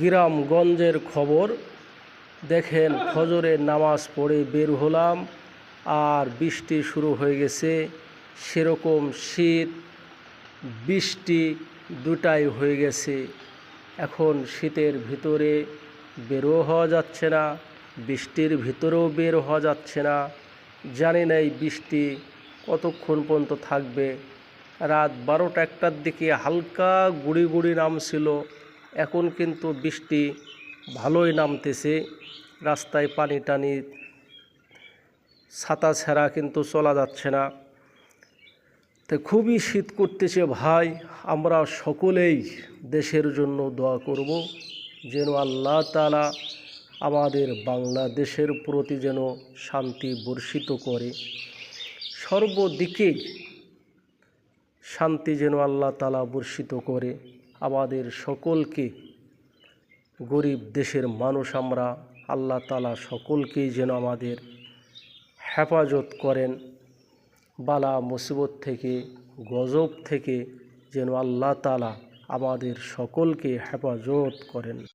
গ্রামগঞ্জের খবর। দেখেন ফজরের নামাজ পড়ে বের হলাম আর বৃষ্টি শুরু হয়ে গেছে। সেরকম শীত, বৃষ্টি দুটাই হয়ে গেছে। এখন শীতের ভিতরে বেরো হওয়া যাচ্ছে না, বৃষ্টির ভিতরেও বের হওয়া যাচ্ছে না। জানি না এই বৃষ্টি কতক্ষণ পর্যন্ত থাকবে। রাত বারোটা একটার দিকে হালকা গুড়ি গুড়ি নামছিল। এখন কিন্তু বৃষ্টি ভালোই নামতেছে। রাস্তায় পানি টানি, ছাতা ছাড়া কিন্তু চলা যাচ্ছে না। তো খুবই শীত করতেছে ভাই, আমরা সকলেই দেশের জন্য দোয়া করব যেন আল্লাহ তালা আমাদের বাংলাদেশের প্রতি যেন শান্তি বর্ষিত করে। সর্বদিকে শান্তি যেন আল্লাহ তালা বর্ষিত করে। আমাদের সকলকে, গরিব দেশের মানুষ আমরা, আল্লাহ তালা সকলকেই যেন আমাদের হেফাজত করেন। বালা মুসিবত থেকে, গজব থেকে যেন আল্লাহ তালা আমাদের সকলকে হেফাজত করেন।